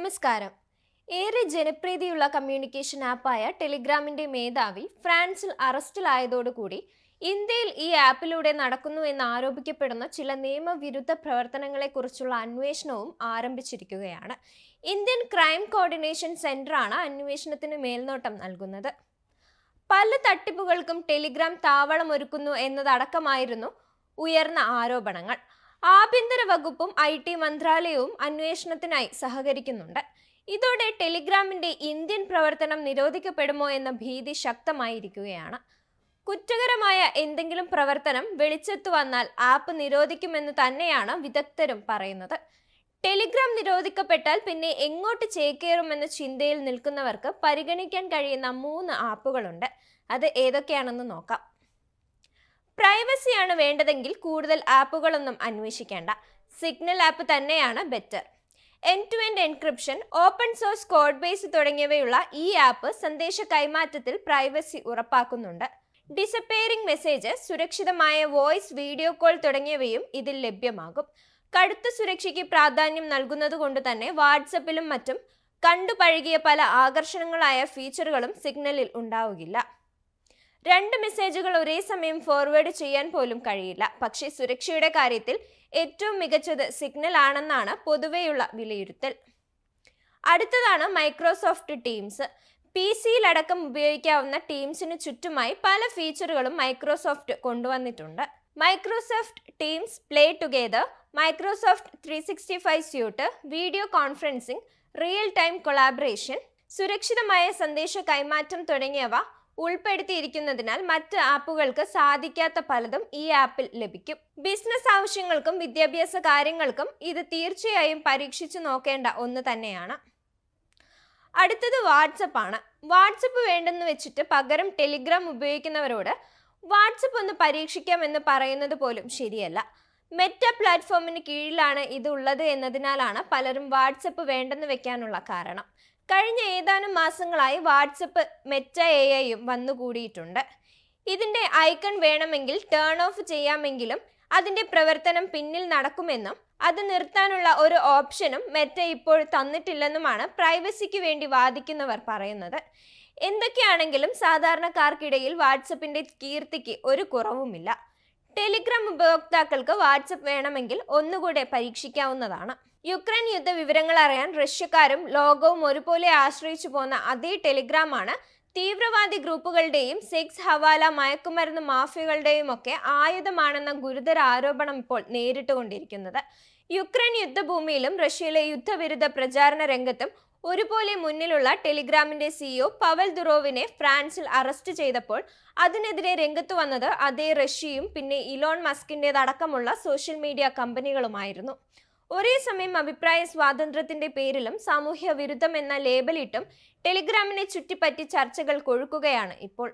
നമസ്കാരം. ഏറെ ജനപ്രീതിയുള്ള കമ്മ്യൂണിക്കേഷൻ ആപ്പായ ടെലിഗ്രാമിന്റെ മേധാവി ഫ്രാൻസിൽ അറസ്റ്റിലായതോടുകൂടി ഇന്ത്യയിൽ ഈ ആപ്പിലൂടെ നടക്കുന്നു എന്ന് ആരോപിക്കപ്പെടുന്ന ചില നിയമവിരുദ്ധ പ്രവർത്തനങ്ങളെക്കുറിച്ചുള്ള അന്വേഷണവും ആരംഭിച്ചിരിക്കുകയാണ്. ഇന്ത്യൻ ക്രൈം കോർഡിനേഷൻ സെന്ററാണ് അന്വേഷണത്തിന് മേൽനോട്ടം നൽകുന്നത്. പല തട്ടിപ്പുകൾക്കും ടെലിഗ്രാം താവളമൊരുക്കുന്നു എന്നതടക്കമായിരുന്നു ഉയർന്ന ആരോപണങ്ങൾ. ആഭ്യന്തര വകുപ്പും ഐ ടി മന്ത്രാലയവും അന്വേഷണത്തിനായി സഹകരിക്കുന്നുണ്ട്. ഇതോടെ ടെലിഗ്രാമിന്റെ ഇന്ത്യൻ പ്രവർത്തനം നിരോധിക്കപ്പെടുമോ എന്ന ഭീതി ശക്തമായിരിക്കുകയാണ്. കുറ്റകരമായ എന്തെങ്കിലും പ്രവർത്തനം വെളിച്ചെത്തു വന്നാൽ ആപ്പ് നിരോധിക്കുമെന്ന് തന്നെയാണ് വിദഗ്ധരും പറയുന്നത്. ടെലിഗ്രാം നിരോധിക്കപ്പെട്ടാൽ പിന്നെ എങ്ങോട്ട് ചേക്കേറുമെന്ന ചിന്തയിൽ നിൽക്കുന്നവർക്ക് പരിഗണിക്കാൻ കഴിയുന്ന മൂന്ന് ആപ്പുകളുണ്ട്. അത് ഏതൊക്കെയാണെന്ന് നോക്കാം. പ്രൈവസിയാണ് വേണ്ടതെങ്കിൽ കൂടുതൽ ആപ്പുകളൊന്നും അന്വേഷിക്കേണ്ട. സിഗ്നൽ ആപ്പ് തന്നെയാണ് better end to end encryption open source code base തുടങ്ങിയവയുള്ള ഈ ആപ്പ് സന്ദേശ കൈമാറ്റത്തിൽ പ്രൈവസി ഉറപ്പാക്കുന്നുണ്ട്. ഡിസപ്പയറിംഗ് മെസ്സേജ് സുരക്ഷിതമായ വോയിസ് വീഡിയോ കോൾ തുടങ്ങിയവയും ഇതിൽ ലഭ്യമാകും. കടുത്ത സുരക്ഷയ്ക്ക് പ്രാധാന്യം നൽകുന്നതുകൊണ്ട് തന്നെ വാട്സപ്പിലും മറ്റും കണ്ടുപഴകിയ പല ആകർഷണങ്ങളായ ഫീച്ചറുകളും സിഗ്നലിൽ ഉണ്ടാവുകയില്ല. രണ്ട് മെസ്സേജുകൾ ഒരേ സമയം ഫോർവേഡ് ചെയ്യാൻ പോലും കഴിയില്ല. പക്ഷേ സുരക്ഷയുടെ കാര്യത്തിൽ ഏറ്റവും മികച്ചത് സിഗ്നൽ ആണെന്നാണ് പൊതുവെയുള്ള വിലയിരുത്തൽ. അടുത്തതാണ് മൈക്രോസോഫ്റ്റ് ടീംസ് പി സിയിലടക്കം ഉപയോഗിക്കാവുന്ന ടീംസിന് ചുറ്റുമായി പല ഫീച്ചറുകളും മൈക്രോസോഫ്റ്റ് കൊണ്ടുവന്നിട്ടുണ്ട്. Microsoft Teams play together Microsoft three sixty five suite video conferencing real time collaboration സുരക്ഷിതമായ സന്ദേശ കൈമാറ്റം തുടങ്ങിയവ ഉൾപ്പെടുത്തിയിരിക്കുന്നതിനാൽ മറ്റ് ആപ്പുകൾക്ക് സാധിക്കാത്ത പലതും ഈ ആപ്പിൽ ലഭിക്കും. ബിസിനസ് ആവശ്യങ്ങൾക്കും വിദ്യാഭ്യാസ കാര്യങ്ങൾക്കും ഇത് തീർച്ചയായും പരീക്ഷിച്ചു നോക്കേണ്ട ഒന്ന് തന്നെയാണ്. അടുത്തത് വാട്സപ്പ് ആണ്. വാട്സപ്പ് വേണ്ടെന്ന് വെച്ചിട്ട് പകരം ടെലിഗ്രാം ഉപയോഗിക്കുന്നവരോട് വാട്സപ്പ് ഒന്ന് പരീക്ഷിക്കാം എന്ന് പറയുന്നത് പോലും ശരിയല്ല. മെറ്റ പ്ലാറ്റ്ഫോമിന് കീഴിലാണ് ഇത് ഉള്ളത് എന്നതിനാലാണ് പലരും വാട്സപ്പ് വേണ്ടെന്ന് വെക്കാനുള്ള കാരണം. കഴിഞ്ഞ ഏതാനും മാസങ്ങളായി വാട്സപ്പ് മെറ്റ എ ഐയും വന്നുകൂടിയിട്ടുണ്ട് ഇതിന്റെ ഐക്കൺ വേണമെങ്കിൽ ടേൺ ഓഫ് ചെയ്യാമെങ്കിലും അതിന്റെ പ്രവർത്തനം പിന്നിൽ നടക്കുമെന്നും അത് നിർത്താനുള്ള ഒരു ഓപ്ഷനും മെറ്റ ഇപ്പോൾ തന്നിട്ടില്ലെന്നുമാണ് പ്രൈവസിക്ക് വേണ്ടി വാദിക്കുന്നവർ പറയുന്നത്. എന്തൊക്കെയാണെങ്കിലും സാധാരണക്കാർക്കിടയിൽ വാട്സപ്പിന്റെ കീർത്തിക്ക് ഒരു കുറവുമില്ല. ടെലിഗ്രാം ഉപയോക്താക്കൾക്ക് വാട്സപ്പ് വേണമെങ്കിൽ ഒന്നുകൂടെ പരീക്ഷിക്കാവുന്നതാണ്. യുക്രൈൻ യുദ്ധ വിവരങ്ങൾ അറിയാൻ റഷ്യക്കാരും ലോകവും ഒരുപോലെ ആശ്രയിച്ചു പോന്ന അതേ ടെലിഗ്രാമാണ് തീവ്രവാദി ഗ്രൂപ്പുകളുടെയും സെക്സ് ഹവാല മയക്കുമരുന്ന് മാഫിയകളുടെയും ഒക്കെ ആയുധമാണെന്ന ഗുരുതര ആരോപണം ഇപ്പോൾ നേരിട്ടുകൊണ്ടിരിക്കുന്നത്. യുക്രൈൻ യുദ്ധഭൂമിയിലും റഷ്യയിലെ യുദ്ധവിരുദ്ധ പ്രചാരണ രംഗത്തും ഒരുപോലെ മുന്നിലുള്ള ടെലിഗ്രാമിന്റെ സിഇഒ പവൽ ദുറോവിനെ ഫ്രാൻസിൽ അറസ്റ്റ് ചെയ്തപ്പോൾ അതിനെതിരെ രംഗത്ത് വന്നത് അതേ റഷ്യയും പിന്നെ ഇലോൺ മസ്കിന്റെതടക്കമുള്ള സോഷ്യൽ മീഡിയ കമ്പനികളുമായിരുന്നു. ഒരേ സമയം അഭിപ്രായ സ്വാതന്ത്ര്യത്തിന്റെ പേരിലും സാമൂഹ്യ വിരുദ്ധം എന്ന ലേബലിട്ടും ടെലിഗ്രാമിനെ ചുറ്റിപ്പറ്റി ചർച്ചകൾ കൊഴുക്കുകയാണ് ഇപ്പോൾ.